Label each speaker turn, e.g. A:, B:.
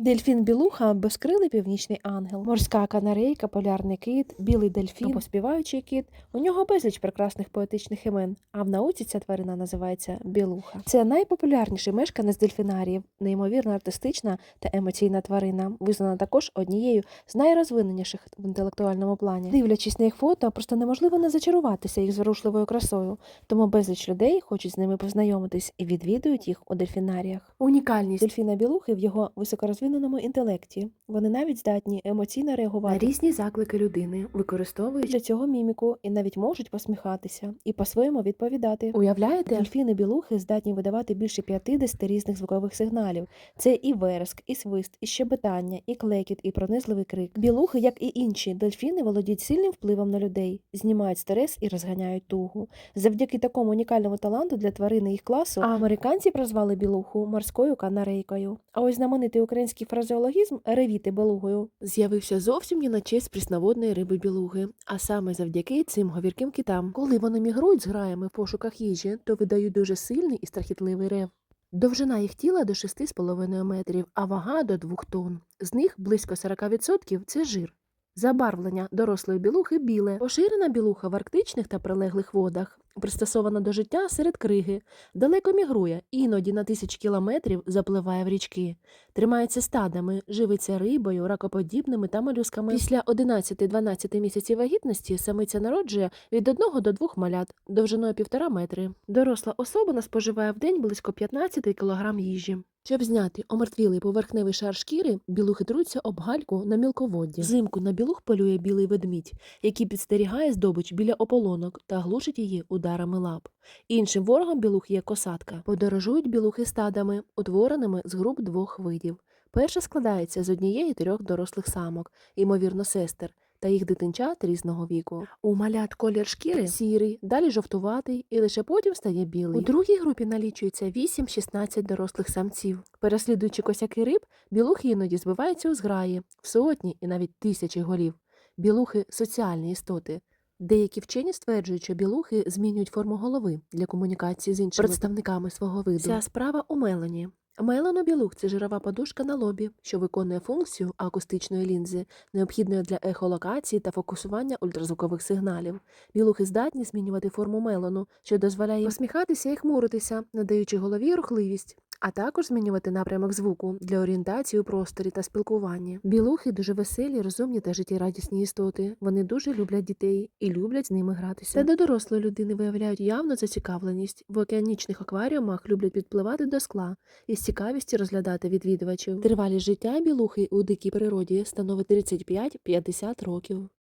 A: Дельфін білуха безкрилий північний ангел, морська канарейка, полярний кит, білий дельфін, або співаючий кит. У нього безліч прекрасних поетичних імен. А в науці ця тварина називається білуха. Це найпопулярніший мешканець дельфінаріїв, неймовірно артистична та емоційна тварина, визнана також однією з найрозвиненіших в інтелектуальному плані. Дивлячись на їх фото, просто неможливо не зачаруватися їх зворушливою красою. Тому безліч людей хочуть з ними познайомитись і відвідують їх у дельфінаріях. Унікальність дельфіна білухи в його високорозвиненому інтелекті. Вони навіть здатні емоційно реагувати на різні заклики людини, використовують для цього міміку і навіть можуть посміхатися і по-своєму відповідати. Уявляєте, дельфіни білухи здатні видавати більше 50 різних звукових сигналів. Це і вереск, і свист, і щебетання, і клекіт, і пронизливий крик. Білухи, як і інші дельфіни, володіють сильним впливом на людей, знімають стрес і розганяють тугу. Завдяки такому унікальному таланту для тварини їх класу, а американці прозвали білуху морською канарейкою. А ось знаменитий український фразеологізм ревіти белугою з'явився зовсім не на честь прісноводної риби білуги, а саме завдяки цим говірким китам. Коли вони мігрують з граями в пошуках їжі, то видають дуже сильний і страхітливий рев. Довжина їх тіла до 6,5 метрів, а вага до 2 тонн. З них близько 40% – це жир. Забарвлення дорослої білухи біле, поширена білуха в арктичних та прилеглих водах, пристосована до життя серед криги, далеко мігрує, іноді на тисяч кілометрів запливає в річки, тримається стадами, живиться рибою, ракоподібними та молюсками. Після 11-12 місяців вагітності самиця народжує від 1 до 2 малят довжиною 1,5 метри. Доросла особина споживає в день близько 15 кг їжі. Щоб зняти омертвілий поверхневий шар шкіри, білухи труться об гальку на мілководді. Взимку на білух полює білий ведмідь, який підстерігає здобич біля ополонок та глушить її ударами лап. Іншим ворогом білух є косатка. Подорожують білухи стадами, утвореними з груп двох видів. Перша складається з однієї трьох дорослих самок, ймовірно, сестер, та їх дитинчат різного віку. У малят колір шкіри сірий, далі жовтуватий і лише потім стає білий. У другій групі налічується 8-16 дорослих самців. Переслідуючи косяки риб, білухи іноді збиваються у зграї, в сотні і навіть тисячі голів. Білухи соціальні істоти. Деякі вчені стверджують, що білухи змінюють форму голови для комунікації з іншими представниками свого виду. Ця справа у мелані. Меланобілух – це жирова подушка на лобі, що виконує функцію акустичної лінзи, необхідної для ехолокації та фокусування ультразвукових сигналів. Білухи здатні змінювати форму мелану, що дозволяє посміхатися і хмуритися, надаючи голові рухливість. А також змінювати напрямок звуку для орієнтації у просторі та спілкуванні. Білухи дуже веселі, розумні та життєрадісні істоти. Вони дуже люблять дітей і люблять з ними гратися. Та до дорослої людини виявляють явну зацікавленість. В океанічних акваріумах люблять підпливати до скла і з цікавістю розглядати відвідувачів. Тривалість життя білухи у дикій природі становить 35-50 років.